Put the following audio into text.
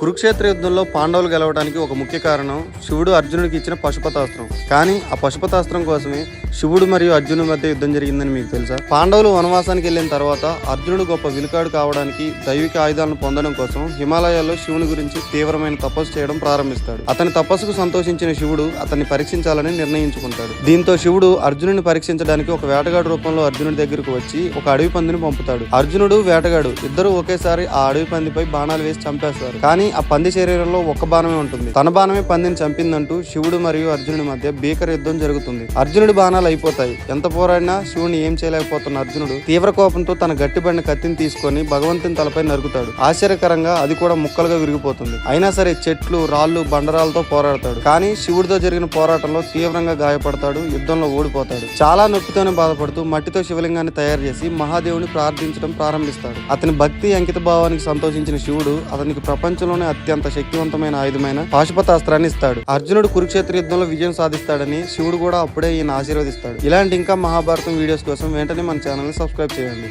కురుక్షేత్ర యుద్ధంలో పాండవులు గెలవడానికి ఒక ముఖ్య కారణం శివుడు అర్జునుడికి ఇచ్చిన పశుపతాస్త్రం. కానీ ఆ పశుపతాస్త్రం కోసమే శివుడు మరియు అర్జునుడి మధ్య యుద్ధం జరిగిందని మీకు తెలుసా? పాండవులు వనవాసానికి వెళ్ళిన తర్వాత అర్జునుడు గొప్ప విలుకాడు కావడానికి దైవిక ఆయుధాలను పొందడం కోసం హిమాలయాల్లో శివుని గురించి తీవ్రమైన తపస్సు చేయడం ప్రారంభిస్తాడు. అతని తపస్సుకు సంతోషించిన శివుడు అతన్ని పరీక్షించాలని నిర్ణయించుకుంటాడు. దీంతో శివుడు అర్జునుడిని పరీక్షించడానికి ఒక వేటగాడు రూపంలో అర్జునుడి దగ్గరకు వచ్చి ఒక అడవి పందిని పంపుతాడు. అర్జునుడు వేటగాడు. ఇద్దరు ఒకేసారి ఆ అడవి పందిపై బాణాలు వేసి చంపేస్తారు. కానీ ఆ పంది శరీరంలో ఒక్క బాణమే ఉంటుంది. తన బాణమే పందిని చంపిందంటూ శివుడు మరియు అర్జునుడి మధ్య భీకర యుద్ధం జరుగుతుంది. అర్జునుడి బాణాలు అయిపోతాయి. ఎంత పోరాడినా శివుని ఏం చేయలేకపోతున్న అర్జునుడు తీవ్ర కోపంతో తన గట్టిబడిన కత్తిని తీసుకొని భగవంతుని తలపై నరుకుతాడు. ఆశ్చర్యకరంగా అది కూడా ముక్కలుగా విరిగిపోతుంది. అయినా సరే చెట్లు రాళ్ళు బండరాలతో పోరాడతాడు. కానీ శివుడితో జరిగిన పోరాటంలో తీవ్రంగా గాయపడతాడు. యుద్ధంలో ఓడిపోతాడు. చాలా నొప్పితోనే బాధపడుతూ మట్టితో శివలింగాన్ని తయారు చేసి మహాదేవుని ప్రార్థించడం ప్రారంభిస్తాడు. అతని భక్తి అంకిత భావానికి సంతోషించిన శివుడు అతనికి ప్రపంచంలో ప్రపంచంలోనే అత్యంత శక్తివంతమైన ఆయుధమైన పాశుపతాస్త్రాన్ని ఇస్తాడు. అర్జునుడు కురుక్షేత్ర యుద్ధంలో విజయం సాధిస్తాడని శివుడు కూడా అప్పుడే ఈయన ఆశీర్వదిస్తాడు. ఇలాంటి ఇంకా మహాభారతం వీడియోస్ కోసం వెంటనే మన ఛానల్ని సబ్స్క్రైబ్ చేయండి.